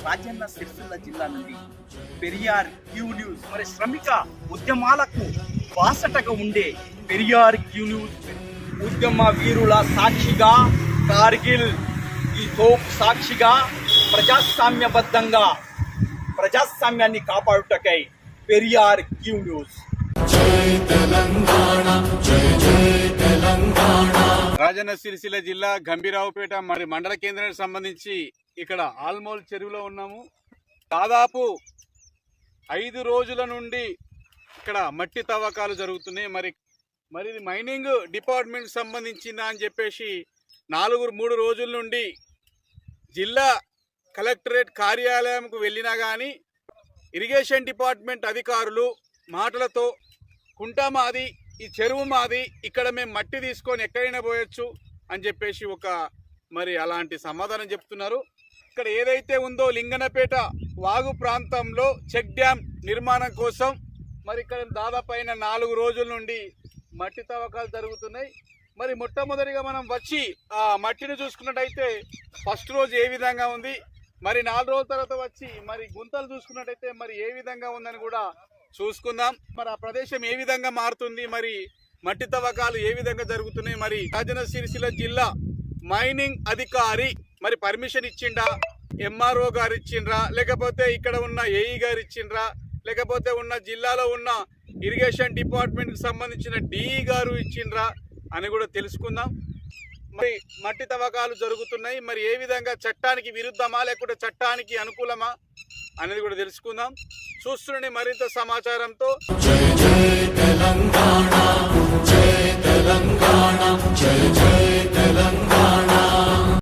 రాజన్న సిరిసిల్ల జిల్లా నుండి Periyar Q news మరి శ్రమిక ఉద్యమాలకు బాసటగా ఉండే పెరియార్ క్యూ న్యూస్ ఉద్యమ వీరుల సాక్షిగా కార్గిల్ ఈ తోపు సాక్షిగా ప్రజాస్వామ్యబద్ధంగా ప్రజాస్వామ్యాన్ని కాపాడుటకై పెరియార్ క్యూ న్యూస్. రాజన్న సిరిసిల్ల జిల్లా గంభీరావుపేట మరి మండల కేంద్రానికి సంబంధించి ఇక్కడ ఆల్మోల్ చెరువులో ఉన్నాము. దాదాపు ఐదు రోజుల నుండి ఇక్కడ మట్టి తవ్వకాలు జరుగుతున్నాయి. మరి మరి ఇది మైనింగ్ డిపార్ట్మెంట్ సంబంధించిందా అని చెప్పేసి నాలుగు మూడు రోజుల నుండి జిల్లా కలెక్టరేట్ కార్యాలయంకు వెళ్ళినా కానీ ఇరిగేషన్ డిపార్ట్మెంట్ అధికారులు మాటలతో కుంట మాది ఈ చెరువు మాది ఇక్కడ మేము మట్టి తీసుకొని ఎక్కడైనా పోయొచ్చు అని చెప్పేసి ఒక మరి అలాంటి సమాధానం చెప్తున్నారు. ఇక్కడ ఏదైతే ఉందో లింగనపేట వాగు ప్రాంతంలో చెక్ డ్యామ్ నిర్మాణం కోసం మరి ఇక్కడ దాదాపు నాలుగు రోజుల నుండి మట్టి తవ్వకాలు జరుగుతున్నాయి. మరి మొట్టమొదటిగా మనం వచ్చి ఆ మట్టిని చూసుకున్నట్టయితే ఫస్ట్ రోజు ఏ విధంగా ఉంది మరి నాలుగు రోజుల తర్వాత వచ్చి మరి గుంతలు చూసుకున్నట్టయితే మరి ఏ విధంగా ఉందని కూడా చూసుకుందాం. మరి ఆ ప్రదేశం ఏ విధంగా మారుతుంది మరి మట్టి తవ్వకాలు ఏ విధంగా జరుగుతున్నాయి మరి రాజన సిరిసిల్ల జిల్లా మైనింగ్ అధికారి మరి పర్మిషన్ ఇచ్చిండా ఎంఆర్ఓ గారు ఇచ్చిండ్రా లేకపోతే ఇక్కడ ఉన్న ఏఈ గారు ఇచ్చిండ్రా లేకపోతే ఉన్న జిల్లాలో ఉన్న ఇరిగేషన్ డిపార్ట్మెంట్కి సంబంధించిన డిఈ గారు ఇచ్చిండ్రా? అని కూడా తెలుసుకుందాం. మరి మట్టి తవ్వకాలు జరుగుతున్నాయి. మరి ఏ విధంగా చట్టానికి విరుద్ధమా? లేకుంటే చట్టానికి అనుకూలమా? అనేది కూడా తెలుసుకుందాం. చూస్తుండే మరింత సమాచారంతో జై జై తెలంగాణ జై తెలంగాణ జై